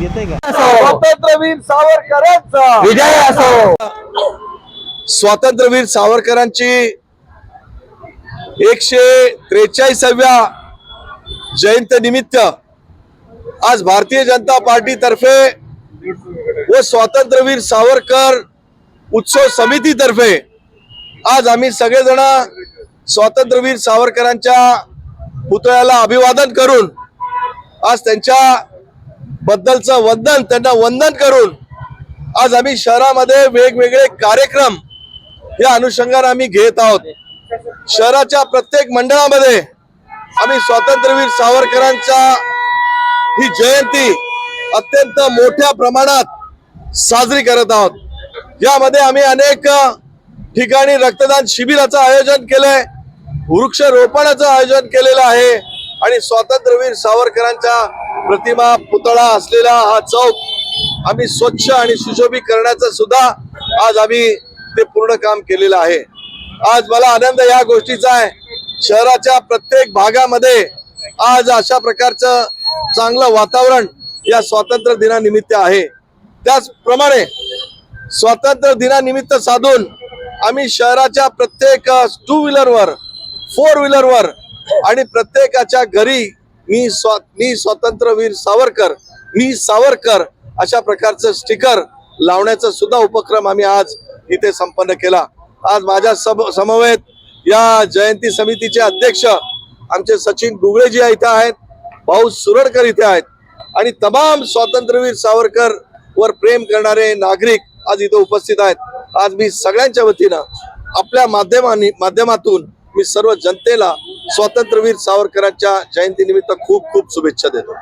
का? स्वातंत्र्यवीर सावरकरांचा. विजय असो. स्वातंत्र्यवीर सावरकरांची एकशे त्रेचाळीसाव्या जयंती निमित्त आज भारतीय जनता पार्टी तर्फे व स्वातंत्र्यवीर सावरकर उत्सव समिती तर्फे आज आम्ही सगळेजण स्वातंत्र्यवीर सावरकरांच्या पुतळ्याला अभिवादन करून आज त्यांच्या बद्दलचं वंदन त्यांना वंदन करून आज आम्ही शहरामध्ये वेगवेगळे कार्यक्रम या अनुषंगाने आम्ही घेत आहोत. शहराच्या प्रत्येक मंडळामध्ये आम्ही स्वातंत्र्यवीर सावरकरांच्या ही जयंती अत्यंत मोठ्या प्रमाणात साजरी करत आहोत. यामध्ये आम्ही अनेक ठिकाणी रक्तदान शिबिराचं आयोजन केलंय वृक्षरोपणाचं आयोजन केलेलं आहे आणि स्वातंत्र्यवीर सावरकरांच्या प्रतिमा पुतळा असलेला हा चौक आम्ही स्वच्छ आणि सुशोभित करण्याचं सुद्धा आज आम्ही ते पूर्ण काम केलेलं आहे. आज मला आनंद या गोष्टीचा आहे. शहराच्या प्रत्येक भागामध्ये आज अशा प्रकारचं चांगलं वातावरण या स्वातंत्र्य दिनानिमित्त आहे. त्याचप्रमाणे स्वातंत्र्य दिनानिमित्त साधून आम्ही शहराच्या प्रत्येक टू व्हीलरवर फोर व्हीलरवर आणि प्रत्येकाच्या घरी मी स्वा मी स्वातंत्र्यवीर सावरकर मी सावरकर अशा प्रकारचं स्टिकर लावण्याचा सुद्धा उपक्रम आम्ही आज इथे संपन्न केला. आज माझ्या सम समवेत या जयंती समितीचे अध्यक्ष आमचे सचिन गुगळेजी इथे आहेत भाऊ सुरडकर इथे आहेत आणि तमाम स्वातंत्र्यवीर सावरकर वर प्रेम करणारे नागरिक आज इथे उपस्थित आहेत. आज मी सगळ्यांच्या वतीनं आपल्या माध्यमाने माध्यमातून मी सर्व जनतेला स्वातंत्र्यवीर सावरकरांच्या जयंती निमित्त खूप खूप शुभेच्छा देतो.